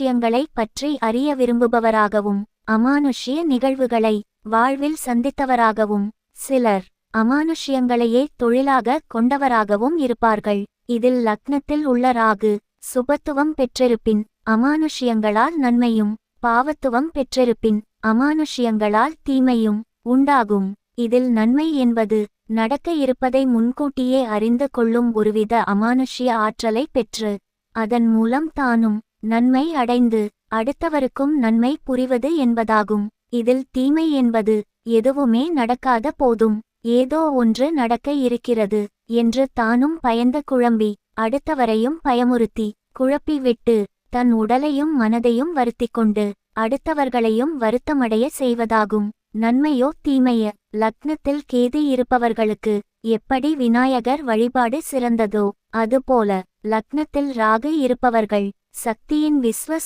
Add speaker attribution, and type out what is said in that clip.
Speaker 1: அமானுஷ்யங்களை பற்றி அறிய விரும்புபவராகவும் அமானுஷ்ய நிகழ்வுகளை வாழ்வில் சந்தித்தவராகவும் சிலர் அமானுஷ்யங்களையே தொழிலாக கொண்டவராகவும் இருப்பார்கள். இதில் லக்னத்தில் உள்ள ராகு சுபத்துவம் பெற்றிருப்பின் அமானுஷ்யங்களால் நன்மையும் பாவத்துவம் பெற்றிருப்பின் அமானுஷ்யங்களால் தீமையும் உண்டாகும். இதில் நன்மை என்பது நடக்க இருப்பதை முன்கூட்டியே அறிந்து கொள்ளும் ஒருவித அமானுஷ்ய ஆற்றலை பெற்று அதன் மூலம் தானும் நன்மை அடைந்து அடுத்தவருக்கும் நன்மை புரிவது என்பதாகும். இதில் தீமை என்பது எதுவுமே நடக்காத போதும் ஏதோ ஒன்று நடக்க இருக்கிறது என்று தானும் பயந்த குழம்பி அடுத்தவரையும் பயமுறுத்தி குழப்பிவிட்டு தன் உடலையும் மனதையும் வருத்திக்கொண்டு அடுத்தவர்களையும் வருத்தமடைய செய்வதாகும். நன்மையோ தீமைய லக்னத்தில் கேது இருப்பவர்களுக்கு எப்படி விநாயகர் வழிபாடு சிறந்ததோ அதுபோல லக்னத்தில் ராகு இருப்பவர்கள் சக்தியின் விஸ்வ